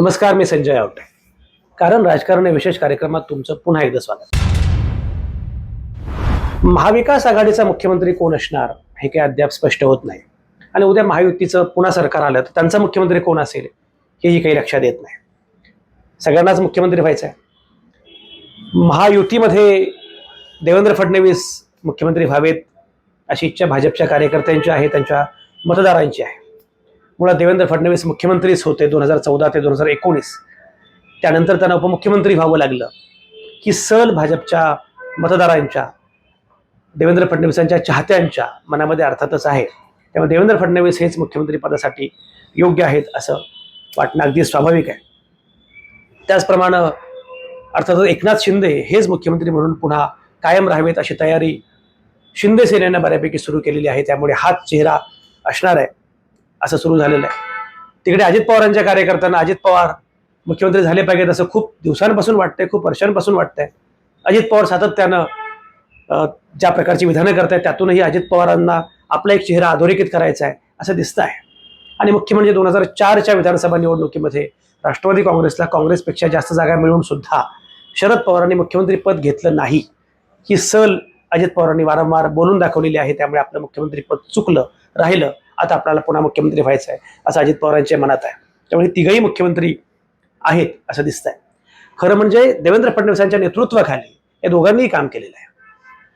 नमस्कार मी संजय आवटे. कारण राजकारण या विशेष कार्यक्रमात तुमचं पुन्हा एकदा स्वागत. महाविकास आघाडीचा मुख्यमंत्री कोण असणार हे काही अद्याप स्पष्ट होत नाही. आणि उद्या महायुतीचं पुन्हा सरकार आलं तर त्यांचा मुख्यमंत्री कोण असेल हेही काही लक्षात येत नाही. सगळ्यांनाच मुख्यमंत्री व्हायचं आहे. महायुतीमध्ये देवेंद्र फडणवीस मुख्यमंत्री व्हावेत अशी इच्छा भाजपच्या कार्यकर्त्यांची आहे त्यांच्या मतदारांची आहे. मुळात देवेंद्र फडणवीस मुख्यमंत्रीच होते दोन हजार चौदा ते दोन हजार एकोणीस. त्यानंतर त्यांना उपमुख्यमंत्री व्हावं लागलं. की सल भाजपच्या मतदारांच्या देवेंद्र फडणवीसांच्या चाहत्यांच्या मनामध्ये अर्थातच आहे. त्यामुळे देवेंद्र फडणवीस हेच मुख्यमंत्री पदासाठी योग्य आहेत असं वाटणं अगदी स्वाभाविक आहे. त्याचप्रमाणे अर्थातच एकनाथ शिंदे हेच मुख्यमंत्री म्हणून पुन्हा कायम राहावेत अशी तयारी शिंदे सेनेनं बऱ्यापैकी सुरू केलेली आहे. त्यामुळे हाच चेहरा असणार आहे. असं सुरू झालेलं आहे. तिकडे अजित पवारांच्या कार्यकर्त्यांना अजित पवार मुख्यमंत्री झाले पाहिजेत असं खूप दिवसांपासून वाटतंय खूप वर्षांपासून वाटतंय. अजित पवार सातत्यानं ज्या प्रकारची विधानं करतायत त्यातूनही अजित पवारांना आपला एक चेहरा अधोरेखित करायचा आहे असं दिसतं आहे. आणि मुख्य म्हणजे दोन हजार चारच्या विधानसभा निवडणुकीमध्ये राष्ट्रवादी काँग्रेसला काँग्रेसपेक्षा जास्त जागा मिळवून सुद्धा शरद पवारांनी मुख्यमंत्री पद घेतलं नाही. ही सल अजित पवारांनी वारंवार बोलून दाखवलेली आहे त्यामुळे आपलं मुख्यमंत्री पद चुकलं राहिलं. आता आपल्याला पुन्हा मुख्यमंत्री व्हायचं आहे असं अजित पवारांच्या मनात आहे. त्यामुळे तिघही मुख्यमंत्री आहेत असं दिसतंय. खरं म्हणजे देवेंद्र फडणवीसांच्या नेतृत्वाखाली या दोघांनीही काम केलेलं आहे.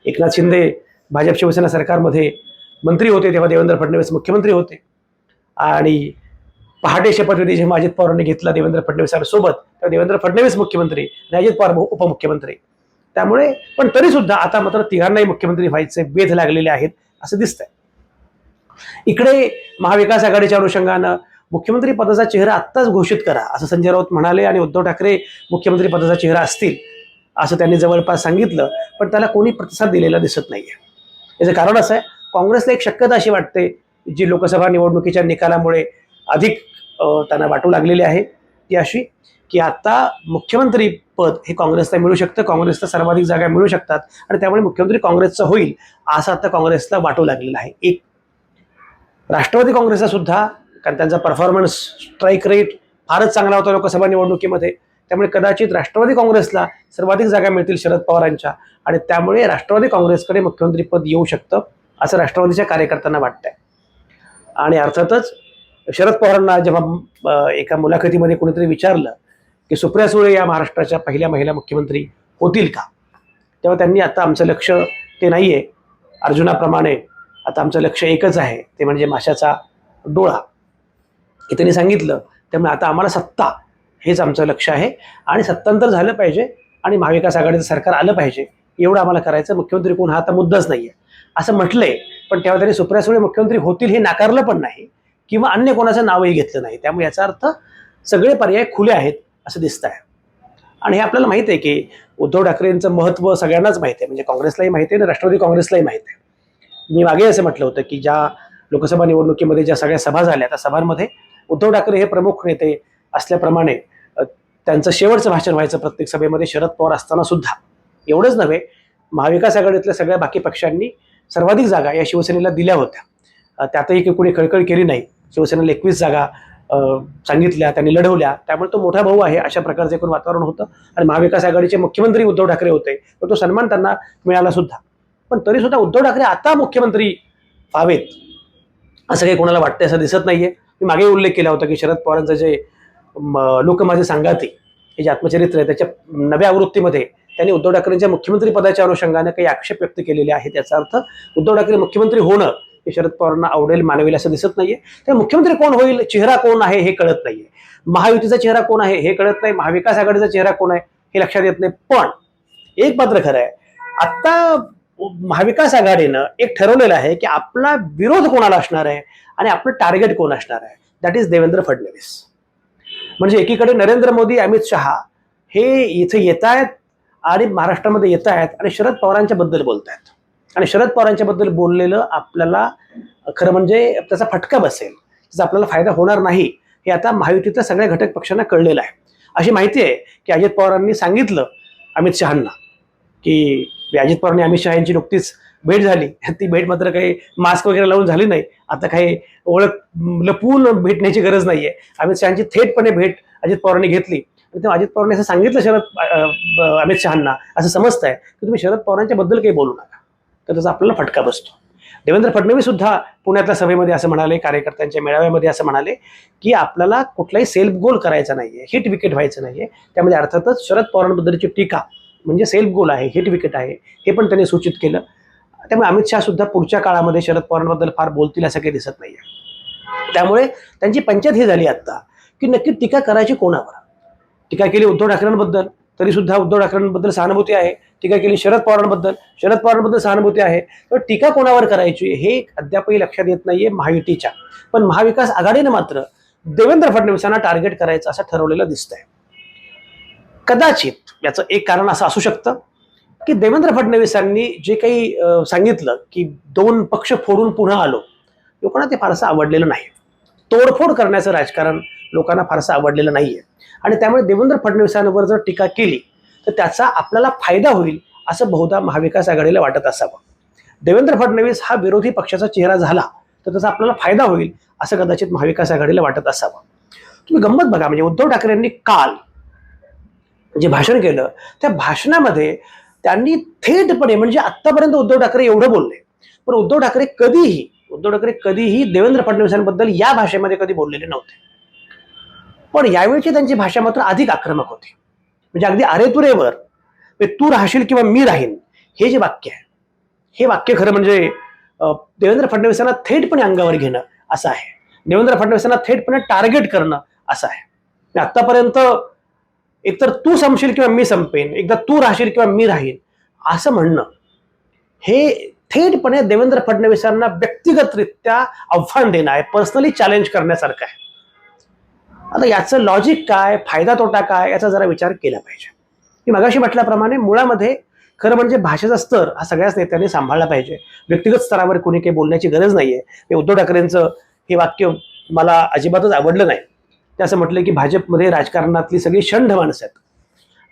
एकनाथ शिंदे भाजप शिवसेना सरकारमध्ये मंत्री होते तेव्हा देवेंद्र फडणवीस मुख्यमंत्री होते. आणि पहाटे शपथविधी जेव्हा अजित पवारांनी घेतला देवेंद्र फडणवीसांसोबत तेव्हा देवेंद्र फडणवीस मुख्यमंत्री आणि अजित पवार उपमुख्यमंत्री. त्यामुळे पण तरीसुद्धा आता मात्र तिघांनाही मुख्यमंत्री व्हायचे वेध लागलेले आहेत असं दिसतंय. इकडे महाविकास आघाडीच्या अनुषंगानं मुख्यमंत्री पदाचा चेहरा आत्ताच घोषित करा असं संजय राऊत म्हणाले आणि उद्धव ठाकरे मुख्यमंत्री पदाचा चेहरा असतील असं त्यांनी जवळपास सांगितलं पण त्याला कोणी प्रतिसाद दिलेला दिसत नाहीये. याचं कारण असं आहे काँग्रेसला एक शक्यता अशी वाटते जी लोकसभा निवडणुकीच्या निकालामुळे अधिक त्यांना वाटू लागलेली आहे ती अशी की आता मुख्यमंत्री पद हे काँग्रेसला मिळू शकतं काँग्रेसला सर्वाधिक जागा मिळू शकतात आणि त्यामुळे मुख्यमंत्री काँग्रेसचं होईल असं आता काँग्रेसला वाटू लागलेलं आहे. एक राष्ट्रवादी काँग्रेसचा सुद्धा कारण त्यांचा परफॉर्मन्स स्ट्राईक रेट फारच चांगला होता लोकसभा निवडणुकीमध्ये. त्यामुळे कदाचित राष्ट्रवादी काँग्रेसला सर्वाधिक जागा मिळतील शरद पवारांच्या आणि त्यामुळे राष्ट्रवादी काँग्रेसकडे मुख्यमंत्रीपद येऊ शकतं असं राष्ट्रवादीच्या कार्यकर्त्यांना वाटतंय. आणि अर्थातच शरद पवारांना जेव्हा एका मुलाखतीमध्ये कोणीतरी विचारलं की सुप्रिया सुळे या महाराष्ट्राच्या पहिल्या महिला मुख्यमंत्री होतील का? तेव्हा त्यांनी आता आमचं लक्ष ते नाही आहे अर्जुनाप्रमाणे आता आमचं लक्ष एकच आहे ते म्हणजे माशाचा डोळा. हे त्यांनी सांगितलं त्यामुळे आता आम्हाला सत्ता हेच आमचं लक्ष आहे. आणि सत्तांतर झालं पाहिजे आणि महाविकास आघाडीचं सरकार आलं पाहिजे एवढं आम्हाला करायचं. मुख्यमंत्री कोण हा आता मुद्दाच नाही आहे असं म्हटलंय पण तेव्हा त्यांनी सुप्रिया सुळे मुख्यमंत्री होतील हे नाकारलं पण नाही किंवा अन्य कोणाचं नावही घेतलं नाही. त्यामुळे याचा अर्थ सगळे पर्याय खुले आहेत असं दिसत आहे आणि हे आपल्याला माहिती आहे की उद्धव ठाकरेंचं महत्त्व सगळ्यांनाच माहिती आहे म्हणजे काँग्रेसलाही माहिती आहे आणि राष्ट्रवादी काँग्रेसलाही माहिती आहे. मी मागे असं म्हटलं होतं की ज्या लोकसभा निवडणुकीमध्ये ज्या सगळ्या सभा झाल्या त्या सभांमध्ये उद्धव ठाकरे हे प्रमुख नेते असल्याप्रमाणे त्यांचं शेवटचं भाषण व्हायचं प्रत्येक सभेमध्ये शरद पवार असताना सुद्धा. एवढंच नव्हे महाविकास आघाडीतल्या सगळ्या बाकी पक्षांनी सर्वाधिक जागा या शिवसेनेला दिल्या होत्या. त्यातही काही कोणी खळखळ केली नाही. शिवसेनेला एकवीस जागा सांगितल्या त्यांनी लढवल्या. त्यामुळे तो मोठा भाऊ आहे अशा प्रकारचं एकूण वातावरण होतं. आणि महाविकास आघाडीचे मुख्यमंत्री उद्धव ठाकरे होते तर तो सन्मान त्यांना मिळाला सुद्धा. पण तरी सुद्धा उद्धव ठाकरे आता मुख्यमंत्री व्हावेत असं काही कोणाला वाटतंय असं दिसत नाहीये. मी मागे उल्लेख केला होता की शरद पवारांचं जे लोक माझे सांगाते हे जे आत्मचरित्र आहे त्याच्या नव्या आवृत्तीमध्ये त्यांनी उद्धव ठाकरेंच्या मुख्यमंत्री पदाच्या अनुषंगाने काही आक्षेप व्यक्त केलेले आहेत याचा अर्थ उद्धव ठाकरे मुख्यमंत्री होणं हे शरद पवारांना आवडेल मानवेल असं दिसत नाहीये. तर मुख्यमंत्री कोण होईल चेहरा कोण आहे हे कळत नाहीये. महायुतीचा चेहरा कोण आहे हे कळत नाही. महाविकास आघाडीचा चेहरा कोण आहे हे लक्षात येत नाही. पण एक मात्र खरं आहे आता महाविकास आघाडीनं एक ठरवलेलं आहे की आपला विरोध कोणाला असणार आहे आणि आपलं टार्गेट कोण असणार आहे? That is Devendra Fadnavis. म्हणजे एकीकडे नरेंद्र मोदी अमित शहा हे इथे येत आहेत आणि महाराष्ट्रामध्ये येत आहेत आणि शरद पवारांच्या बद्दल बोलत आहेत आणि शरद पवारांच्या बद्दल बोललेलं आपल्याला खरं म्हणजे त्याचा फटका बसेल. त्याचा आपल्याला फायदा होणार नाही हे आता महायुतीतल्या सगळ्या घटक पक्षांना कळलेलं आहे. अशी माहिती आहे की अजित पवारांनी सांगितलं अमित शहांना की अजित पवारांनी अमित शहा यांची नुकतीच भेट झाली. ती भेट मात्र काही मास्क वगैरे लावून झाली नाही. आता काही ओळख लपवून भेटण्याची गरज नाहीये. अमित शहाची थेटपणे भेट अजित पवारांनी घेतली. आणि तेव्हा अजित पवारांनी असं सांगितलं शरद अमित शहांना असं समजतंय की तुम्ही शरद पवारांच्या बद्दल काही बोलू नका. तर त्याचा आपल्याला फटका बसतो. देवेंद्र फडणवीस सुद्धा पुण्यातल्या सभेमध्ये असं म्हणाले कार्यकर्त्यांच्या मेळाव्यामध्ये असं म्हणाले की आपल्याला कुठलाही सेल्फ गोल करायचा नाहीये हिट विकेट व्हायचं नाहीये. त्यामध्ये अर्थातच शरद पवारांबद्दलची टीका म्हणजे सेल्फ गोल आहे हिट विकेट आहे हे पण त्यांनी सूचित केलं. त्यामुळे अमित शहा सुद्धा पुढच्या काळामध्ये शरद पवारांबद्दल फार बोलतील असं काही दिसत नाहीये. त्यामुळे त्यांची पंचायत ही झाली आता की नक्की टीका करायची कोणावर? टीका केली उद्धव ठाकरेंबद्दल तरी सुद्धा उद्धव ठाकरेंबद्दल सहानुभूती आहे. टीका केली शरद पवारांबद्दल शरद पवारांबद्दल सहानुभूती आहे. तर टीका कोणावर करायची हे अद्यापही लक्षात येत नाहीये महायुतीच्या. पण महाविकास आघाडीनं मात्र देवेंद्र फडणवीसांना टार्गेट करायचं असं ठरवलेलं दिसतंय. कदाचित याचं एक कारण असं असू शकतं की देवेंद्र फडणवीसांनी जे काही सांगितलं की दोन पक्ष फोडून पुन्हा आलो लोकांना ते फारसं आवडलेलं नाही. तोडफोड करण्याचं राजकारण लोकांना फारसं आवडलेलं नाहीये. आणि त्यामुळे देवेंद्र फडणवीसांवर जर टीका केली तर त्याचा आपल्याला फायदा होईल असं बहुधा महाविकास आघाडीला वाटत असावं. देवेंद्र फडणवीस हा विरोधी पक्षाचा चेहरा झाला तर त्याचा आपल्याला फायदा होईल असं कदाचित महाविकास आघाडीला वाटत असावं. तुम्ही गंमत बघा म्हणजे उद्धव ठाकरेंनी काल जे भाषण केलं त्या भाषणामध्ये त्यांनी थेटपणे म्हणजे आत्तापर्यंत उद्धव ठाकरे एवढं बोलले. पण उद्धव ठाकरे कधीही उद्धव ठाकरे कधीही देवेंद्र फडणवीसांबद्दल या भाषेमध्ये कधी बोललेले नव्हते. पण यावेळची त्यांची भाषा मात्र अधिक आक्रमक होती. म्हणजे अगदी अरेतुरेवर म्हणजे तू राहशील किंवा मी राहीन हे जे वाक्य आहे हे वाक्य खरं म्हणजे देवेंद्र फडणवीसांना थेटपणे अंगावर घेणं असं आहे. देवेंद्र फडणवीसांना थेटपणे टार्गेट करणं असं आहे. आत्तापर्यंत एकतर तू संपशील किंवा मी संपेन एकदा तू राहशील किंवा मी राहीन असं म्हणणं. हे थेटपणे देवेंद्र फडणवीसांना व्यक्तिगतरित्या आव्हान देणं आहे पर्सनली चॅलेंज करण्यासारखं आहे. आता याचं लॉजिक काय फायदा तोटा काय याचा जरा विचार केला पाहिजे. मी मगाशी म्हटल्याप्रमाणे मुळामध्ये खरं म्हणजे भाषेचा स्तर हा सगळ्याच नेत्यांनी सांभाळला पाहिजे. व्यक्तिगत स्तरावर कोणी काही बोलण्याची गरज नाहीये. हे उद्धव ठाकरेंचं हे वाक्य मला अजिबातच आवडलं नाही. ते असं म्हटलं की भाजपमध्ये राजकारणातली सगळी षंड माणसं आहेत.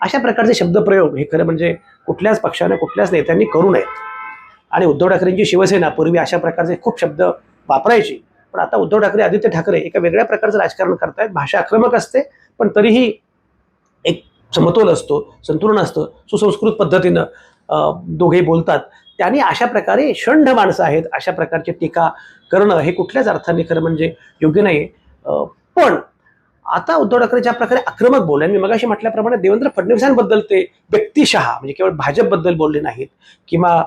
अशा प्रकारचे शब्दप्रयोग हे खरं म्हणजे कुठल्याच पक्षाने कुठल्याच नेत्यांनी करू नयेत. आणि उद्धव ठाकरेंची शिवसेना पूर्वी अशा प्रकारचे खूप शब्द वापरायची पण आता उद्धव ठाकरे आदित्य ठाकरे एका वेगळ्या प्रकारचं राजकारण करतायत. भाषा आक्रमक असते पण तरीही एक समतोल असतो संतुलन असतं सुसंस्कृत पद्धतीनं दोघे बोलतात. त्यांनी अशा प्रकारे षंढ माणसं आहेत अशा प्रकारची टीका करणं हे कुठल्याच अर्थाने खरं म्हणजे योग्य नाही पण आता उद्धव ठाकरे ज्या प्रकारे आक्रमक बोलले आणि मी मगाशी म्हटल्याप्रमाणे देवेंद्र फडणवीसांबद्दल ते व्यक्तिशहा म्हणजे केवळ भाजपबद्दल बोलले नाहीत किंवा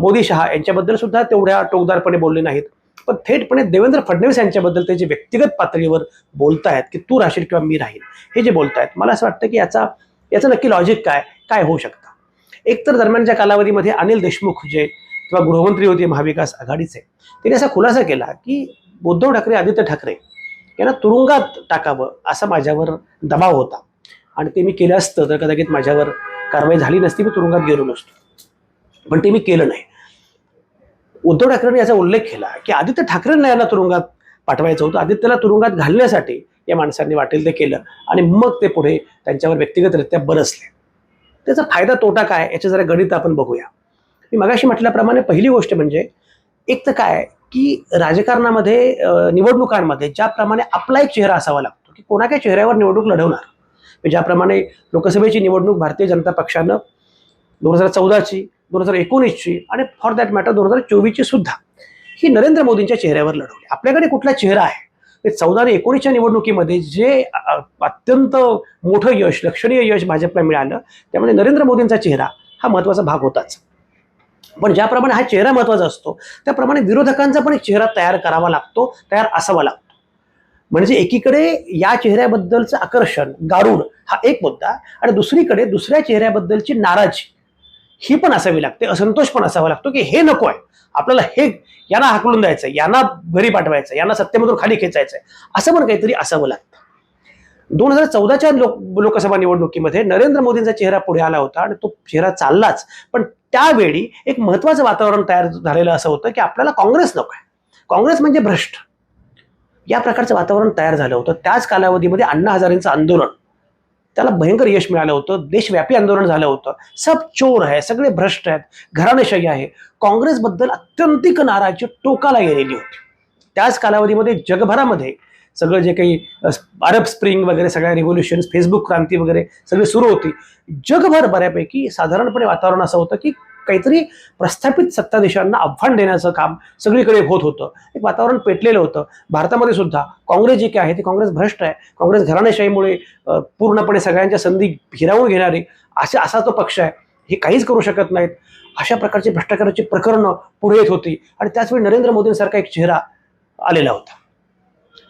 मोदी शहा यांच्याबद्दल सुद्धा तेवढ्या टोकदारपणे बोलले नाहीत. पण थेटपणे देवेंद्र फडणवीस यांच्याबद्दल ते जे व्यक्तिगत पातळीवर बोलतायत की तू राहशील किंवा मी राहील हे जे बोलतायत मला असं वाटतं की याचा याचं नक्की लॉजिक काय काय होऊ शकतं? एक तर दरम्यानच्या कालावधीमध्ये अनिल देशमुख जे किंवा गृहमंत्री होते महाविकास आघाडीचे त्यांनी असा खुलासा केला की उद्धव ठाकरे आदित्य ठाकरे यांना तुरुंगात टाकावं असा माझ्यावर दबाव होता. आणि ते मी केलं असतं तर कदाचित माझ्यावर कारवाई झाली नसती मी तुरुंगात गेलो नसतो. पण ते मी केलं नाही. उद्धव ठाकरेंनी याचा उल्लेख केला की आदित्य ठाकरेंना यांना तुरुंगात पाठवायचं होतं. आदित्यला तुरुंगात घालण्यासाठी या माणसांनी वाटेल ते केलं आणि मग ते पुढे त्यांच्यावर व्यक्तिगतरित्या बरसले. त्याचा फायदा तोटा काय याचे जरा गणित आपण बघूया. मी मगाशी म्हटल्याप्रमाणे पहिली गोष्ट म्हणजे एक तर काय की राजकारणामध्ये निवडणुकांमध्ये ज्याप्रमाणे आपला एक चेहरा असावा लागतो की कोणाच्या चेहऱ्यावर निवडणूक लढवणार? म्हणजे ज्याप्रमाणे लोकसभेची निवडणूक भारतीय जनता पक्षानं दोन हजार चौदाची दोन हजार एकोणीसची आणि फॉर दॅट मॅटर दोन हजार चोवीसची सुद्धा ही नरेंद्र मोदींच्या चेहऱ्यावर लढवली. आपल्याकडे कुठला चेहरा आहे? ते चौदा आणि एकोणीसच्या निवडणुकीमध्ये जे अत्यंत मोठं यश लक्षणीय यश भाजपला मिळालं त्यामुळे नरेंद्र मोदींचा चेहरा हा महत्त्वाचा भाग होताच. पण ज्याप्रमाणे हा चेहरा महत्त्वाचा असतो त्याप्रमाणे विरोधकांचा पण एक चेहरा तयार करावा लागतो तयार असावा लागतो. म्हणजे एकीकडे या चेहऱ्याबद्दलचं आकर्षण गारुड हा एक मुद्दा आणि दुसरीकडे दुसऱ्या चेहऱ्याबद्दलची नाराजी ही पण असावी लागते असंतोष पण असावा लागतो की हे नको आहे आपल्याला हे यांना हाकलून द्यायचं यांना घरी पाठवायचं यांना सत्तेमधून खाली खेचायचंय असं पण काहीतरी असावं लागतं. दोन हजार चौदाच्या लोक लोकसभा निवडणुकीमध्ये नरेंद्र मोदींचा चेहरा पुढे आला होता आणि तो चेहरा चाललाच पण त्यावेळी एक महत्वाचं वातावरण तयार झालेलं असं होतं की आपल्याला काँग्रेस नको आहे. काँग्रेस म्हणजे भ्रष्ट. या प्रकारचं वातावरण तयार झालं होतं. त्याच कालावधीमध्ये अण्णा हजारेंचं आंदोलन. त्याला भयंकर यश मिळालं होतं. देशव्यापी आंदोलन झालं होतं. सब चोर आहे सगळे भ्रष्ट आहेत घराणेशाही आहे. काँग्रेसबद्दल अत्यंतिक नाराजी टोकाला गेलेली होती. त्याच कालावधीमध्ये जगभरामध्ये सगळं जे काही अरब स्प्रिंग वगैरे सगळ्या रिव्होल्युशन फेसबुक क्रांती वगैरे सगळी सुरू होती. जगभर बऱ्यापैकी साधारणपणे वातावरण असं होतं की काहीतरी प्रस्थापित सत्ताधीशांना आव्हान देण्याचं काम सगळीकडे होत होतं. एक वातावरण पेटलेलं होतं. भारतामध्ये सुद्धा काँग्रेस जी काय आहे ती काँग्रेस भ्रष्ट आहे. काँग्रेस घराणेशाहीमुळे पूर्णपणे सगळ्यांच्या संधी हिरावून घेणारी असे असा तो पक्ष आहे. हे काहीच करू शकत नाहीत. अशा प्रकारची भ्रष्टाचाराची प्रकरणं पुढे येत होती. आणि त्याचवेळी नरेंद्र मोदींसारखा एक चेहरा आलेला होता.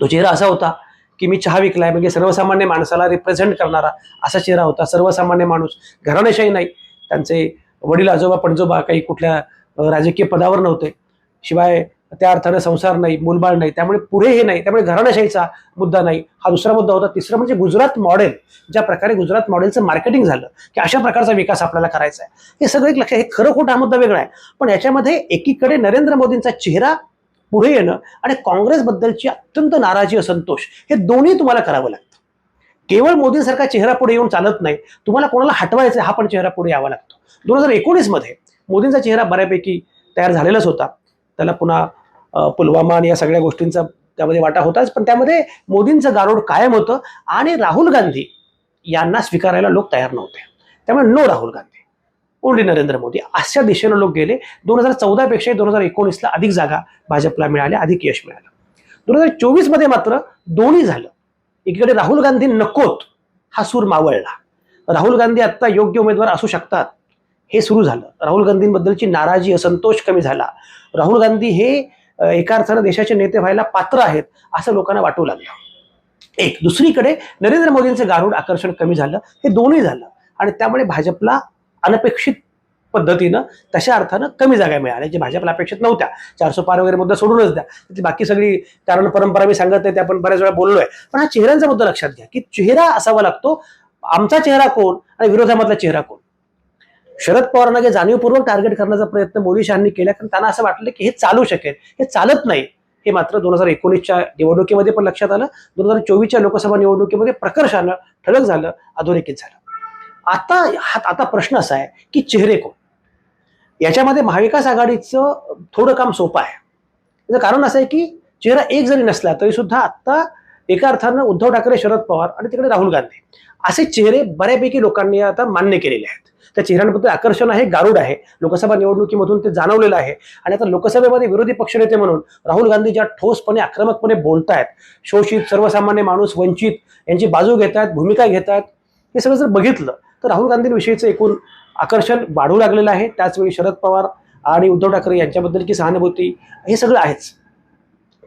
तो चेहरा असा होता की मी चहा विकलाय म्हणजे सर्वसामान्य माणसाला रिप्रेझेंट करणारा असा चेहरा होता. सर्वसामान्य माणूस घराण्याशाही नाही. त्यांचे वडील आजोबा पणजोबा काही कुठल्या राजकीय पदावर नव्हते. शिवाय त्या अर्थानं संसार नाही मूलबाळ नाही. त्यामुळे पुढे हे नाही. त्यामुळे घराण्याशाहीचा मुद्दा नाही. हा दुसरा मुद्दा होता. तिसरा म्हणजे गुजरात मॉडेल ज्या प्रकारे गुजरात मॉडेलचं मार्केटिंग झालं की अशा प्रकारचा विकास आपल्याला करायचा आहे. हे सगळं एक लक्षात हे खरं खोटं हा मुद्दा वेगळा आहे. पण याच्यामध्ये एकीकडे नरेंद्र मोदींचा चेहरा पुढे येणं आणि काँग्रेसबद्दलची अत्यंत नाराजी असंतोष हे दोन्ही तुम्हाला करावं लागतं. केवळ मोदींसारखा चेहरा पुढे येऊन चालत नाही तुम्हाला कोणाला हटवायचा हा पण चेहरा पुढे यावा लागतो. दोन हजार एकोणीसमध्ये मोदींचा चेहरा बऱ्यापैकी तयार झालेलाच होता. त्याला पुन्हा पुलवामा आणि या सगळ्या गोष्टींचा त्यामध्ये वाटा होताच पण त्यामध्ये मोदींचं गारोड कायम होतं आणि राहुल गांधी यांना स्वीकारायला लोक तयार नव्हते. त्यामुळे नो राहुल गांधी. ओनली नरेंद्र मोदी. अशा दिशेनं लोक गेले. दोन हजार चौदापेक्षा दोन हजार एकोणीसला अधिक जागा भाजपला मिळाल्या अधिक यश मिळालं. दोन हजार चोवीसमध्ये मात्र दोन्ही झालं. एकीकडे राहुल गांधी नकोत हा सूर मावळला. राहुल गांधी आत्ता योग्य उमेदवार असू शकतात. हे सुरू झालं. राहुल गांधींबद्दलची नाराजी असंतोष कमी झाला. राहुल गांधी हे एका अर्थानं देशाचे नेते व्हायला पात्र आहेत असं लोकांना वाटू लागलं. एक. दुसरीकडे नरेंद्र मोदींचं गारुड आकर्षण कमी झालं. हे दोन्ही झालं. आणि त्यामुळे भाजपला अनपेक्षित पद्धतीनं तशा अर्थानं कमी जागा मिळाल्या जे भाजपला अपेक्षित नव्हत्या. चारशे पार वगैरे मुद्दा सोडूनच द्या. ती बाकी सगळी कारण परंपरा मी सांगत नाही ते आपण बऱ्याच वेळा बोललोय. पण हा चेहऱ्यांचा मुद्दा लक्षात घ्या की चेहरा असावा लागतो आमचा चेहरा कोण आणि विरोधामधला चेहरा कोण? शरद पवारांना जे जाणीवपूर्वक टार्गेट करण्याचा प्रयत्न मोदी शहांनी केला कारण त्यांना असं वाटलं की हे चालू शकेल. हे चालत नाही. हे मात्र दोन हजार एकोणीसच्या निवडणुकीमध्ये पण लक्षात आलं. दोन हजार चोवीसच्या लोकसभा निवडणुकीमध्ये प्रकर्षानं ठळक झालं अधोरेखित झालं. आता हा आता प्रश्न असा आहे की चेहरे कोण? याच्यामध्ये महाविकास आघाडीचं थोडं काम सोपं आहे. त्याचं कारण असं आहे की चेहरा एक जरी नसला तरी सुद्धा आता एका अर्थानं उद्धव ठाकरे शरद पवार आणि तिकडे राहुल गांधी असे चेहरे बऱ्यापैकी लोकांनी आता मान्य केलेले आहेत. त्या चेहऱ्यांबद्दल आकर्षण आहे गारुड आहे. लोकसभा निवडणुकीमधून ते जाणवलेलं आहे. आणि आता लोकसभेमध्ये विरोधी पक्षनेते म्हणून राहुल गांधी ज्या ठोसपणे आक्रमकपणे बोलतायत. शोषित सर्वसामान्य माणूस वंचित यांची बाजू घेत आहेत भूमिका घेत आहेत हे सगळं जर बघितलं तर राहुल गांधींविषयीचं एकूण आकर्षण वाढू लागलेलं आहे. त्याचवेळी शरद पवार आणि उद्धव ठाकरे यांच्याबद्दलची सहानुभूती हे सगळं आहेच.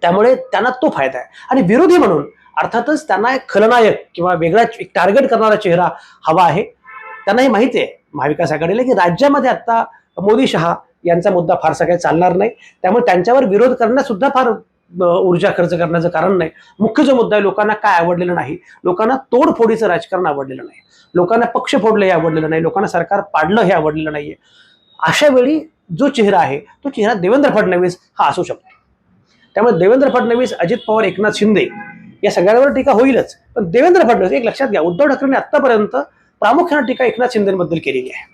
त्यामुळे त्यांना तो फायदा आहे. आणि विरोधी म्हणून अर्थातच त्यांना एक खलनायक किंवा वेगळा एक टार्गेट करणारा चेहरा हवा आहे. त्यांना हे माहिती आहे महाविकास आघाडीला की राज्यामध्ये आता मोदी शहा यांचा मुद्दा फारसा काही चालणार नाही. त्यामुळे त्यांच्यावर विरोध करण्यास सुद्धा फार ऊर्जा खर्च करण्याचं कारण नाही. मुख्य जो मुद्दा आहे लोकांना काय आवडलेलं नाही? लोकांना तोडफोडीचं राजकारण आवडलेलं नाही. लोकांना पक्ष फोडलं हे आवडलेलं नाही. लोकांना सरकार पाडलं हे आवडलेलं नाहीये. अशा वेळी जो चेहरा आहे तो चेहरा देवेंद्र फडणवीस हा असू शकतो. त्यामुळे देवेंद्र फडणवीस अजित पवार एकनाथ शिंदे या सगळ्यांवर टीका होईलच. पण देवेंद्र फडणवीस एक लक्षात घ्या उद्धव ठाकरेंनी आतापर्यंत प्रामुख्याने टीका एकनाथ शिंदेबद्दल केलेली आहे.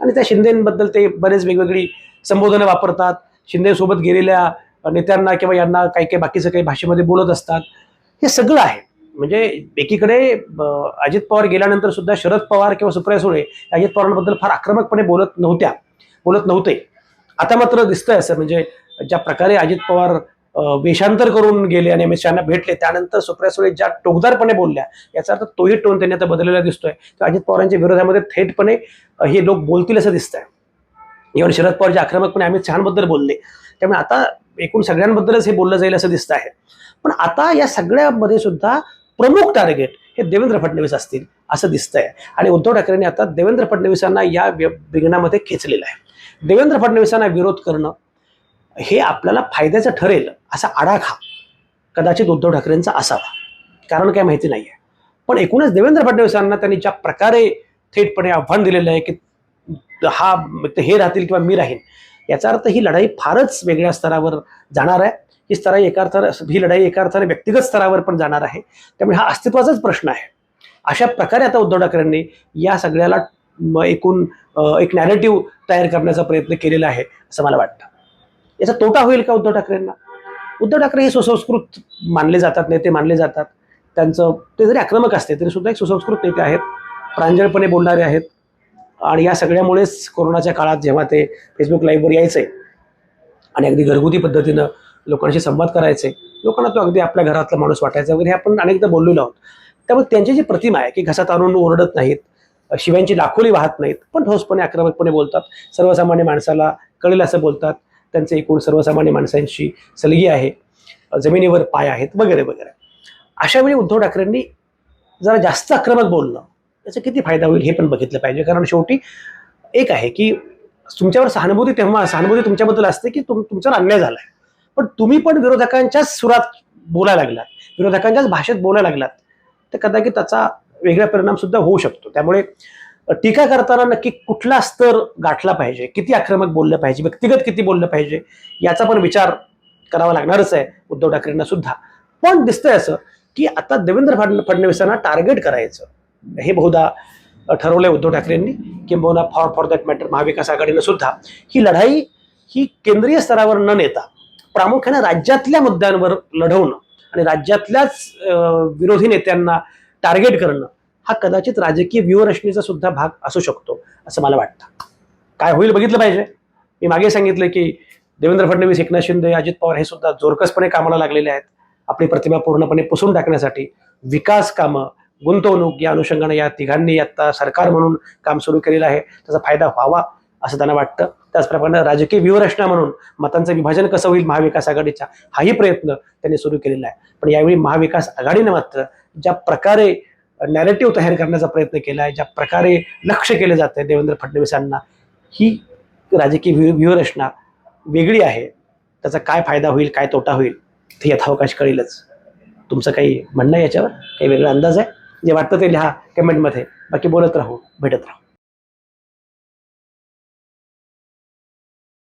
आणि त्या शिंदेबद्दल ते बरेच वेगवेगळी संबोधनं वापरतात. शिंदेसोबत गेलेल्या नेत्यांना किंवा यांना काही काही बाकीचं काही भाषेमध्ये बोलत असतात. हे सगळं आहे. म्हणजे एकीकडे अजित पवार गेल्यानंतर सुद्धा शरद पवार किंवा सुप्रिया सुळे या अजित पवारांबद्दल फार आक्रमकपणे बोलत नव्हत्या. बोलत नव्हते. आता मात्र दिसतंय असं. म्हणजे ज्या प्रकारे अजित पवार वेषांतर करून गेले आणि अमित शहाना भेटले त्यानंतर सुप्रिया सुळे ज्या टोकदारपणे बोलल्या याचा अर्थ तोही टोन त्यांनी आता बदललेला दिसतोय. तर अजित पवारांच्या विरोधामध्ये थेटपणे हे लोक बोलतील असं दिसतंय. इव्हन शरद पवारचे आक्रमकपणे अमित शहाबद्दल बोलले. त्यामुळे आता एकूण सगळ्यांबद्दलच हे बोललं जाईल असं दिसत आहे पण आता या सगळ्यामध्ये सुद्धा प्रमुख टार्गेट हे देवेंद्र फडणवीस असतील असं दिसतंय. आणि उद्धव ठाकरेंनी आता देवेंद्र फडणवीसांना या व्य- खेचलेलं आहे. देवेंद्र फडणवीसांना विरोध करणं हे आपल्याला फायद्याचं ठरेल असा आडाखा कदाचित उद्धव ठाकरेंचा असावा. कारण काय माहिती नाही आहे पण एकूणच देवेंद्र फडणवीसांना त्यांनी ज्या प्रकारे थेटपणे आव्हान दिलेलं आहे की हा हे राहतील किंवा मी राहीन. याचा अर्थ ही लढाई फारच वेगळ्या स्तरावर जाणार आहे. ही स्तराई एका अर्थानं ही लढाई एका अर्थाने व्यक्तिगत स्तरावर पण जाणार आहे. त्यामुळे हा अस्तित्वाचाच प्रश्न आहे. अशा प्रकारे आता उद्धव ठाकरेंनी या सगळ्याला एकूण एक नॅरेटिव्ह तयार करण्याचा प्रयत्न केलेला आहे असं मला वाटतं. याचा तोटा होईल का उद्धव ठाकरेंना? उद्धव ठाकरे हे सुसंस्कृत मानले जातात नेते मानले जातात. त्यांचं ते जरी आक्रमक असते तरी सुद्धा एक सुसंस्कृत नेते आहेत. प्रांजळपणे बोलणारे आहेत. आणि या सगळ्यामुळेच कोरोनाच्या काळात जेव्हा ते फेसबुक लाईव्हवर यायचे आणि अगदी घरगुती पद्धतीनं लोकांशी संवाद करायचे लोकांना तो अगदी आपल्या घरातला माणूस वाटायचा वगैरे हे आपण अनेकदा बोललेलो आहोत. त्यामुळे त्यांची जी प्रतिमा आहे की घसात तारून ओरडत नाहीत शिव्यांची लाखोली वाहत नाहीत पण ठोसपणे आक्रमकपणे बोलतात. सर्वसामान्य माणसाला कळेल असं बोलतात. त्यांचे एकूण सर्वसामान्य माणसांशी सलगी आहे जमिनीवर पाय आहेत वगैरे वगैरे. अशा वेळी उद्धव ठाकरेंनी जरा जास्त आक्रमक बोलणं त्याचा किती फायदा होईल हे पण बघितलं पाहिजे. कारण शेवटी एक आहे की तुमच्यावर सहानुभूती तेव्हा सहानुभूती तुमच्याबद्दल असते की तुम तुमच्यावर अन्याय झाला आहे पण तुम्ही पण विरोधकांच्याच सुरात बोलायला लागलात. विरोधकांच्याच भाषेत बोलायला लागलात. तर कदाचित त्याचा वेगळा परिणाम सुद्धा होऊ शकतो. त्यामुळे टीका करताना नक्की कुठला स्तर गाठला पाहिजे? किती आक्रमक बोललं पाहिजे? व्यक्तिगत किती बोललं पाहिजे? याचा पण विचार करावा लागणारच आहे उद्धव ठाकरेंना सुद्धा. पण दिसतंय असं की आता देवेंद्र फडण फडणवीसांना टार्गेट करायचं. हे बहुधा ठरवलंय उद्धव ठाकरेंनी किंबहुना फॉर फॉर दॅट मॅटर महाविकास आघाडीनं सुद्धा ही लढाई ही केंद्रीय स्तरावर न नेता प्रामुख्याने राज्यातल्या मुद्द्यांवर लढवणं आणि राज्यातल्याच विरोधी नेत्यांना टार्गेट करणं हा कदाचित राजकीय व्यूहरचनेचा सुद्धा भाग असू शकतो असं मला वाटतं. काय होईल बघितलं पाहिजे. मी मागे सांगितलं की देवेंद्र फडणवीस एकनाथ शिंदे अजित पवार हे सुद्धा जोरकसपणे कामाला लागलेले आहेत. आपली प्रतिमा पूर्णपणे पुसून टाकण्यासाठी विकास कामं गुंतवणूक या अनुषंगाने या तिघांनी आता सरकार म्हणून काम सुरू केलेलं आहे. त्याचा फायदा व्हावा असं त्यांना वाटतं. त्याचप्रमाणे राजकीय व्यूहरचना म्हणून मतांचं विभाजन कसं होईल महाविकास आघाडीचा हाही प्रयत्न त्यांनी सुरू केलेला आहे. पण यावेळी महाविकास आघाडीने मात्र ज्या प्रकारे नॅरेटिव्ह तयार करण्याचा प्रयत्न केला आहे ज्या प्रकारे लक्ष केलं जात आहे देवेंद्र फडणवीसांना ही राजकीय व्यूह व्यूहरचना वेगळी आहे. त्याचा काय फायदा होईल काय तोटा होईल ते यथावकाश कळेलच. तुमचं काही म्हणणं आहे याच्यावर? काही वेगळा अंदाज आहे? जे वाटतं ते लिहा कमेंटमध्ये. बाकी बोलत राहू भेटत राहू.